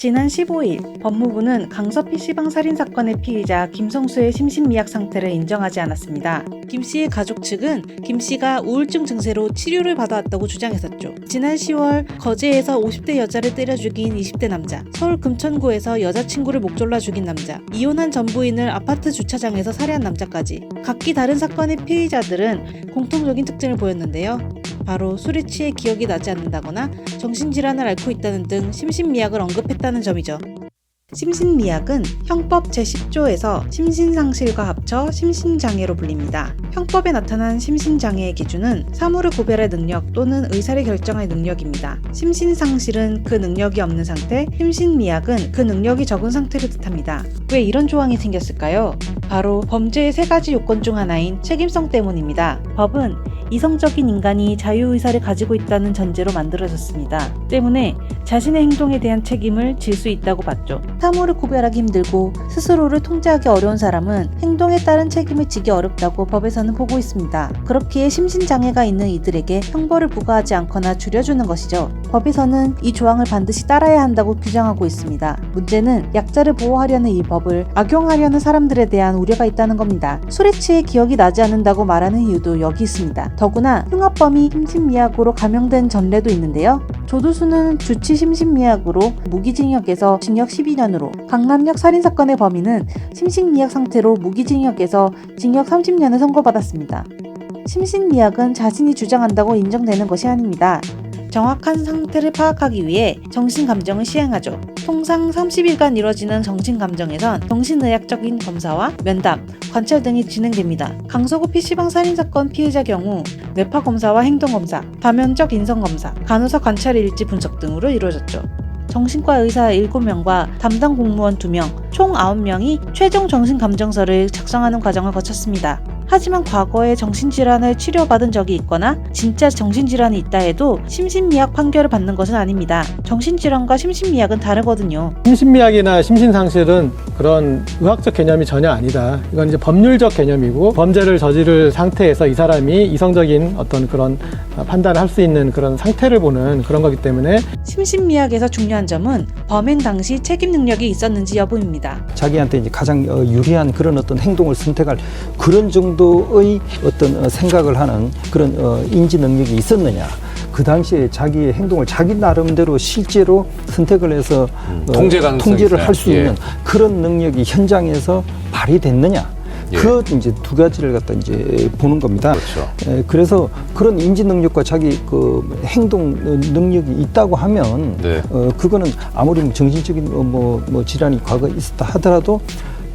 지난 15일 법무부는 강서 PC방 살인 사건의 피의자 김성수의 심신미약 상태를 인정하지 않았습니다. 김 씨의 가족 측은 김 씨가 우울증 증세로 치료를 받아왔다고 주장했었죠. 지난 10월 거제에서 50대 여자를 때려 죽인 20대 남자, 서울 금천구에서 여자친구를 목졸라 죽인 남자, 이혼한 전부인을 아파트 주차장에서 살해한 남자까지 각기 다른 사건의 피의자들은 공통적인 특징을 보였는데요. 바로 술에 취해 기억이 나지 않는다거나 정신질환을 앓고 있다는 등 심신미약을 언급했다는 점이죠. 심신미약은 형법 제10조에서 심신상실과 합쳐 심신장애로 불립니다. 형법에 나타난 심신장애의 기준은 사물을 구별할 능력 또는 의사를 결정할 능력입니다. 심신상실은 그 능력이 없는 상태, 심신미약은 그 능력이 적은 상태를 뜻합니다. 왜 이런 조항이 생겼을까요? 바로 범죄의 세 가지 요건 중 하나인 책임성 때문입니다. 법은 이성적인 인간이 자유의사를 가지고 있다는 전제로 만들어졌습니다. 때문에 자신의 행동에 대한 책임을 질 수 있다고 봤죠. 사물을 구별하기 힘들고 스스로를 통제하기 어려운 사람은 행동에 따른 책임을 지기 어렵다고 법에서는 보고 있습니다. 그렇기에 심신장애가 있는 이들에게 형벌을 부과하지 않거나 줄여주는 것이죠. 법에서는 이 조항을 반드시 따라야 한다고 규정하고 있습니다. 문제는 약자를 보호하려는 이 법을 악용하려는 사람들에 대한 우려가 있다는 겁니다. 술에 취해 기억이 나지 않는다고 말하는 이유도 여기 있습니다. 더구나 흉악범이 심신미약으로 감형된 전례도 있는데요. 조두수는 주치 심신미약으로 무기징역에서 징역 12년으로 강남역 살인사건의 범인은 심신미약 상태로 무기징역에서 징역 30년을 선고받았습니다. 심신미약은 자신이 주장한다고 인정되는 것이 아닙니다. 정확한 상태를 파악하기 위해 정신감정을 시행하죠. 통상 30일간 이뤄지는 정신감정에선 정신의학적인 검사와 면담, 관찰 등이 진행됩니다. 강서구 PC방 살인사건 피해자 경우 뇌파 검사와 행동검사, 다면적 인성검사, 간호사 관찰 일지 분석 등으로 이루어졌죠. 정신과 의사 7명과 담당 공무원 2명, 총 9명이 최종 정신감정서를 작성하는 과정을 거쳤습니다. 하지만 과거에 정신질환을 치료받은 적이 있거나 진짜 정신질환이 있다 해도 심신미약 판결을 받는 것은 아닙니다. 정신질환과 심신미약은 다르거든요. 심신미약이나 심신상실은 그런 의학적 개념이 전혀 아니다. 이건 이제 법률적 개념이고 범죄를 저지를 상태에서 이 사람이 이성적인 어떤 그런 판단을 할 수 있는 그런 상태를 보는 그런 거기 때문에 심신미약에서 중요한 점은 범행 당시 책임 능력이 있었는지 여부입니다. 자기한테 이제 가장 어, 유리한 그런 어떤 행동을 선택할 그런 정도의 어떤 어, 생각을 하는 그런 어, 인지 능력이 있었느냐. 그 당시에 자기의 행동을 자기 나름대로 실제로 선택을 해서 어, 통제 통제를. 할수 예. 있는 그런 능력이 현장에서 발휘됐느냐. 예. 그 이제 두 가지를 갖다 이제 보는 겁니다. 그렇죠. 에, 그래서 그런 인지 능력과 자기 그 행동 능력이 있다고 하면 네. 어, 그거는 아무리 뭐 정신적인 어, 뭐, 뭐 질환이 과거에 있었다 하더라도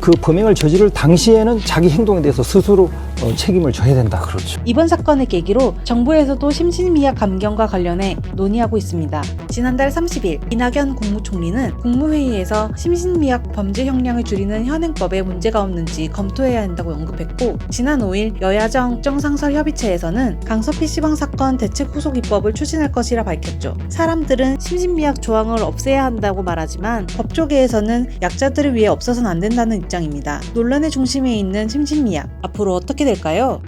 그 범행을 저지를 당시에는 자기 행동에 대해서 스스로 어, 책임을 져야 된다. 그렇죠. 이번 사건을 계기로 정부에서도 심신미약 감경과 관련해 논의하고 있습니다. 지난달 30일 이낙연 국무총리는 국무회의에서 심신미약 범죄 형량을 줄이는 현행법에 문제가 없는지 검토해야 한다고 언급했고 지난 5일 여야정 정상설협의체에서는 강서 PC방 사건 대책 후속 입법을 추진할 것이라 밝혔죠. 사람들은 심신미약 조항을 없애야 한다고 말하지만 법조계에서는 약자들을 위해 없어서는 안 된다는 입장입니다. 논란의 중심에 있는 심신미약 앞으로 될까요?